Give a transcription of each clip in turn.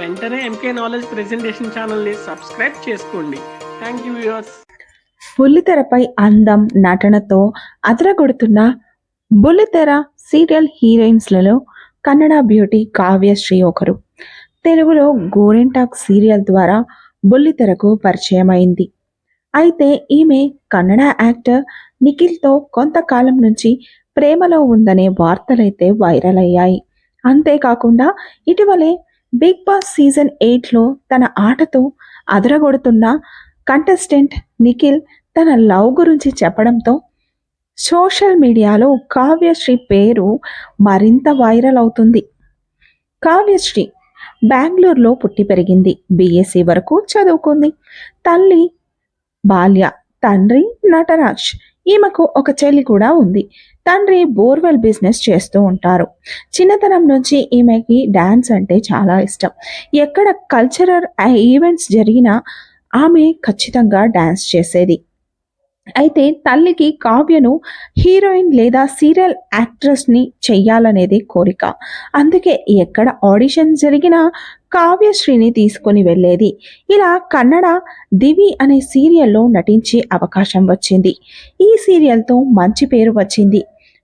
వెంటనే MK knowledge presentation ఛానల్ని subscribe చేసుకోండి. థ్యాంక్ యూ వ్యూవర్స్ బుల్లితెరపై అందం నటనతో అదరగొడుతున్న బుల్లితెర సీరియల్ హీరోయిన్స్లలో కన్నడ బ్యూటీ కావ్యశ్రీ ఒకరు. తెలుగులో గోరెంటాక్ సీరియల్ ద్వారా బుల్లితెరకు పరిచయమైంది. అయితే ఈమె కన్నడ యాక్టర్ నిఖిల్తో కొంతకాలం నుంచి ప్రేమలో ఉందనే వార్తలైతే వైరల్ అయ్యాయి. అంతేకాకుండా ఇటీవలే బిగ్ బాస్ సీజన్ ఎయిట్లో తన ఆటతో అదరగొడుతున్న కంటెస్టెంట్ నిఖిల్ తన లవ్ గురించి చెప్పడంతో సోషల్ మీడియాలో కావ్యశ్రీ పేరు మరింత వైరల్ అవుతుంది. కావ్యశ్రీ బెంగళూరులో పుట్టి పెరిగింది. బీఎస్సీ వరకు చదువుకుంది. తల్లి బాల్య తండ్రి నటరాజ్ ఈమెకు ఒక చెల్లి కూడా ఉంది. తండ్రి బోర్వెల్ బిజినెస్ చేస్తూ ఉంటారు. చిన్నతనం నుంచి ఈమెకి డ్యాన్స్ అంటే చాలా ఇష్టం. ఎక్కడ కల్చరల్ ఈవెంట్స్ జరిగినా ఆమె ఖచ్చితంగా డ్యాన్స్ చేసేది. అయితే తల్లికి కావ్యను హీరోయిన్ లేదా సీరియల్ యాక్ట్రెస్ని చెయ్యాలనేది కోరిక. అందుకే ఎక్కడ ఆడిషన్ జరిగినా కావ్యశ్రీని తీసుకొని వెళ్ళేది. ఇలా కన్నడ దివి అనే సీరియల్లో నటించే అవకాశం వచ్చింది. ఈ సీరియల్తో మంచి పేరు వచ్చింది.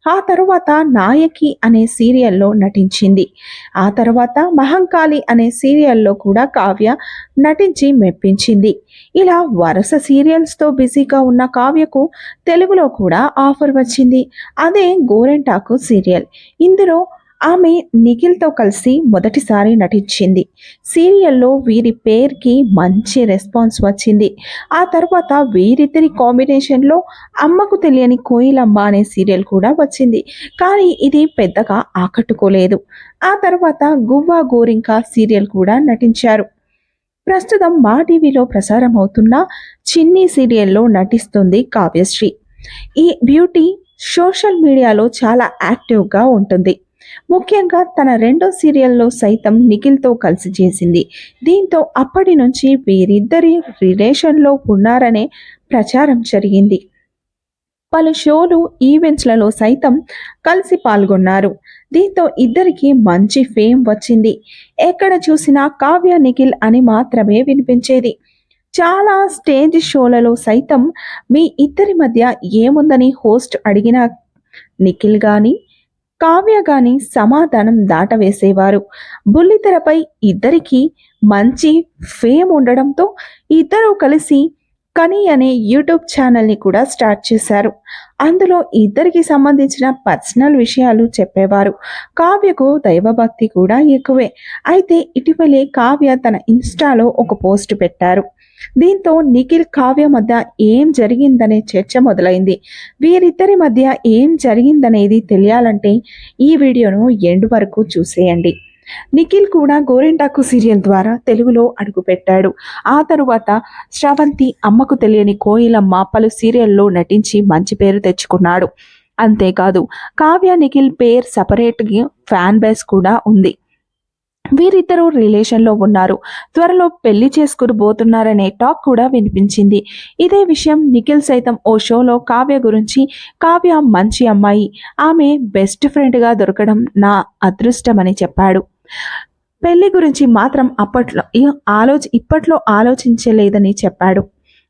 ఆ తరువాత నాయకి అనే సీరియల్లో నటించింది. ఆ తర్వాత మహంకాళి అనే సీరియల్లో కూడా కావ్య నటించి మెప్పించింది. ఇలా వరుస సీరియల్స్తో బిజీగా ఉన్న కావ్యకు తెలుగులో కూడా ఆఫర్ వచ్చింది. అదే గోరెంటాకు సీరియల్. ఇందులో ఆమె నిఖిల్తో కలిసి మొదటిసారి నటించింది. సీరియల్లో వీరి పేరుకి మంచి రెస్పాన్స్ వచ్చింది. ఆ తర్వాత వీరిద్దరి కాంబినేషన్లో అమ్మకు తెలియని కోయిలమ్మ అనే సీరియల్ కూడా వచ్చింది. కానీ ఇది పెద్దగా ఆకట్టుకోలేదు. ఆ తర్వాత గువ్వా గోరింక సీరియల్ కూడా నటించారు. ప్రస్తుతం మా టీవీలో ప్రసారం అవుతున్న చిన్ని సీరియల్లో నటిస్తుంది కావ్యశ్రీ. ఈ బ్యూటీ సోషల్ మీడియాలో చాలా యాక్టివ్గా ఉంటుంది. ముఖ్యంగా తన రెండో సీరియల్లో సైతం నిఖిల్తో కలిసి చేసింది. దీంతో అప్పటి నుంచి వీరిద్దరి రిలేషన్లో ఉన్నారనే ప్రచారం జరిగింది. పలు షోలు ఈవెంట్స్లలో సైతం కలిసి పాల్గొన్నారు. దీంతో ఇద్దరికి మంచి ఫేమ్ వచ్చింది. ఎక్కడ చూసినా కావ్య నిఖిల్ అని మాత్రమే వినిపించేది. చాలా స్టేజ్ షోలలో సైతం మీ ఇద్దరి మధ్య ఏముందని హోస్ట్ అడిగిన నిఖిల్ గాని కావ్య గాని సమాధానం దాటవేసేవారు. బుల్లితెరపై ఇద్దరికి మంచి ఫేమ్ ఉండడంతో ఇద్దరూ కలిసి కనీ అనే యూట్యూబ్ ఛానల్ని కూడా స్టార్ట్ చేశారు. అందులో ఇద్దరికి సంబంధించిన పర్సనల్ విషయాలు చెప్పేవారు. కావ్యకు దైవభక్తి కూడా ఎక్కువే. అయితే ఇటీవలే కావ్య తన ఇన్స్టాలో ఒక పోస్ట్ పెట్టారు. దీంతో నిఖిల్ కావ్య మధ్య ఏం జరిగిందనే చర్చ మొదలైంది. వీరిద్దరి మధ్య ఏం జరిగిందనేది తెలియాలంటే ఈ వీడియోను ఎండ్ వరకు చూసేయండి. నిఖిల్ కూడా గోరెంటాకు సీరియల్ ద్వారా తెలుగులో అడుగుపెట్టాడు. ఆ తరువాత శ్రవంతి అమ్మకు తెలియని కోయిలమ్మ పలు సీరియల్లో నటించి మంచి పేరు తెచ్చుకున్నాడు. అంతేకాదు కావ్య నిఖిల్ పేర్ సపరేట్గా ఫ్యాన్ బేస్ కూడా ఉంది. వీరిద్దరూ రిలేషన్లో ఉన్నారు. త్వరలో పెళ్ళి చేసుకుని పోతున్నారనే టాక్ కూడా వినిపించింది. ఇదే విషయం నిఖిల్ సైతం ఓ షోలో కావ్య గురించి కావ్య మంచి అమ్మాయి ఆమె బెస్ట్ ఫ్రెండ్గా దొరకడం నా అదృష్టమని చెప్పాడు. పెళ్ళి గురించి మాత్రం అప్పట్లో ఆలోచ ఇప్పట్లో ఆలోచించలేదని చెప్పాడు.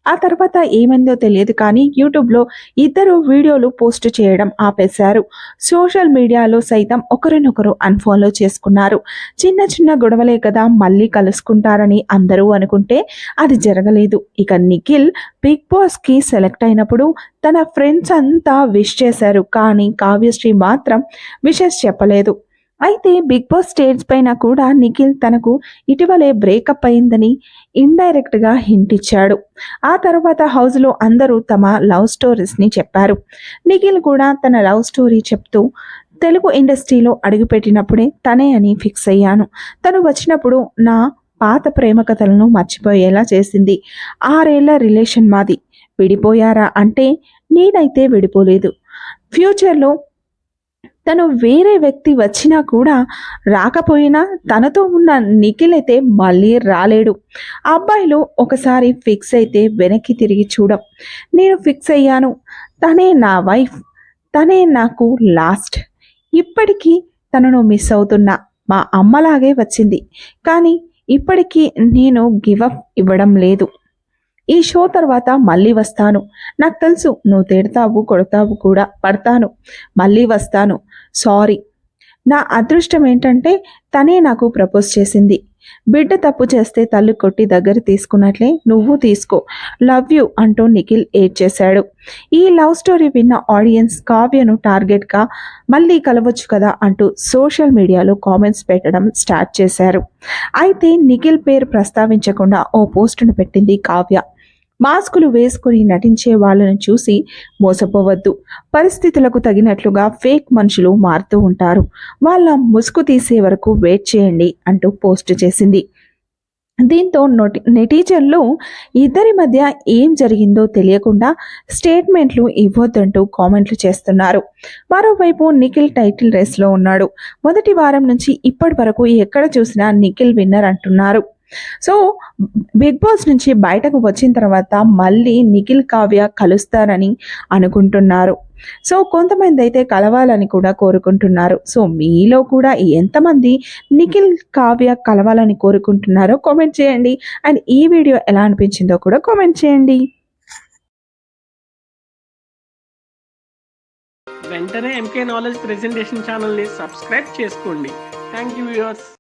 ఆ తర్వాత ఏమైందో తెలియదు కానీ యూట్యూబ్లో ఇద్దరు వీడియోలు పోస్ట్ చేయడం ఆపేశారు. సోషల్ మీడియాలో సైతం ఒకరినొకరు అన్ఫాలో చేసుకున్నారు. చిన్న చిన్న గొడవలే కదా మళ్ళీ కలుసుకుంటారని అందరూ అనుకుంటే అది జరగలేదు. ఇక నిఖిల్ బిగ్ బాస్కి సెలెక్ట్ అయినప్పుడు తన ఫ్రెండ్స్ అంతా విష్ చేశారు కానీ కావ్యశ్రీ మాత్రం విషెస్ చెప్పలేదు. అయితే బిగ్ బాస్ స్టేజ్ పైన కూడా నిఖిల్ తనకు ఇటీవలే బ్రేకప్ అయిందని ఇండైరెక్ట్గా హింట్ ఇచ్చాడు. ఆ తర్వాత హౌస్లో అందరూ తమ లవ్ స్టోరీస్ని చెప్పారు. నిఖిల్ కూడా తన లవ్ స్టోరీ చెప్తూ తెలుగు ఇండస్ట్రీలో అడుగుపెట్టినప్పుడే తనే అని ఫిక్స్ అయ్యాను. తను వచ్చినప్పుడు నా పాత ప్రేమ కథలను మర్చిపోయేలా చేసింది. ఆరేళ్ళ రిలేషన్ మాది. విడిపోయారా అంటే నేనైతే విడిపోలేదు. ఫ్యూచర్లో తను వేరే వ్యక్తి వచ్చినా కూడా రాకపోయినా తనతో ఉన్న నిఖిల్ అయితే మళ్ళీ రాలేడు. అబ్బాయిలు ఒకసారి ఫిక్స్ అయితే వెనక్కి తిరిగి చూడం. నేను ఫిక్స్ అయ్యాను. తనే నా వైఫ్. తనే నాకు లాస్ట్. ఇప్పటికీ తనను మిస్ అవుతున్నా. మా అమ్మలాగే వచ్చింది. కానీ ఇప్పటికీ నేను గివప్ ఇవ్వడం లేదు. ఈ షో తర్వాత మళ్ళీ వస్తాను. నాకు తెలుసు నువ్వు తిడతావు కొడతావు కూడా పడతాను. మళ్ళీ వస్తాను. సారీ. నా అదృష్టం ఏంటంటే తనే నాకు ప్రపోజ్ చేసింది. బిడ్డ తప్పు చేస్తే తల్లి కొట్టి దగ్గర తీసుకున్నట్లే నువ్వు తీసుకో. లవ్ యూ అంటూ నిఖిల్ ఏడ్ చేశాడు. ఈ లవ్ స్టోరీ విన్న ఆడియన్స్ కావ్యను టార్గెట్గా మళ్ళీ కలవచ్చు కదా అంటూ సోషల్ మీడియాలో కామెంట్స్ పెట్టడం స్టార్ట్ చేశారు. అయితే నిఖిల్ పేరు ప్రస్తావించకుండా ఓ పోస్టును పెట్టింది కావ్య. మాస్కులు వేసుకుని నటించే వాళ్ళను చూసి మోసపోవద్దు. పరిస్థితులకు తగినట్లుగా ఫేక్ మనుషులు మారుతూ ఉంటారు. వాళ్ళ ముసుగు తీసే వరకు వెయిట్ చేయండి అంటూ పోస్ట్ చేసింది. దీంతో నోటి నెటిజన్లు ఇద్దరి మధ్య ఏం జరిగిందో తెలియకుండా స్టేట్మెంట్లు ఇవ్వొద్దంటూ కామెంట్లు చేస్తున్నారు. మరోవైపు నిఖిల్ టైటిల్ రేస్లో ఉన్నాడు. మొదటి వారం నుంచి ఇప్పటి వరకు ఎక్కడ చూసినా నిఖిల్ విన్నర్ అంటున్నారు. సో బిగ్ బాస్ నుంచి బయటకు వచ్చిన తర్వాత మళ్ళీ నిఖిల్ కావ్య కలుస్తారని అనుకుంటున్నారు. సో కొంతమంది అయితే కలవాలని కూడా కోరుకుంటున్నారు. సో మీలో కూడా ఎంతమంది నిఖిల్ కావ్య కలవాలని కోరుకుంటున్నారో కామెంట్ చేయండి. అండ్ ఈ వీడియో ఎలా అనిపించిందో కూడా కామెంట్ చేయండి. వెంటనే ఎంకే నాలెడ్జ్ ప్రెజెంటేషన్ ఛానల్ని సబ్స్క్రైబ్ చేసుకోండి. Thank you viewers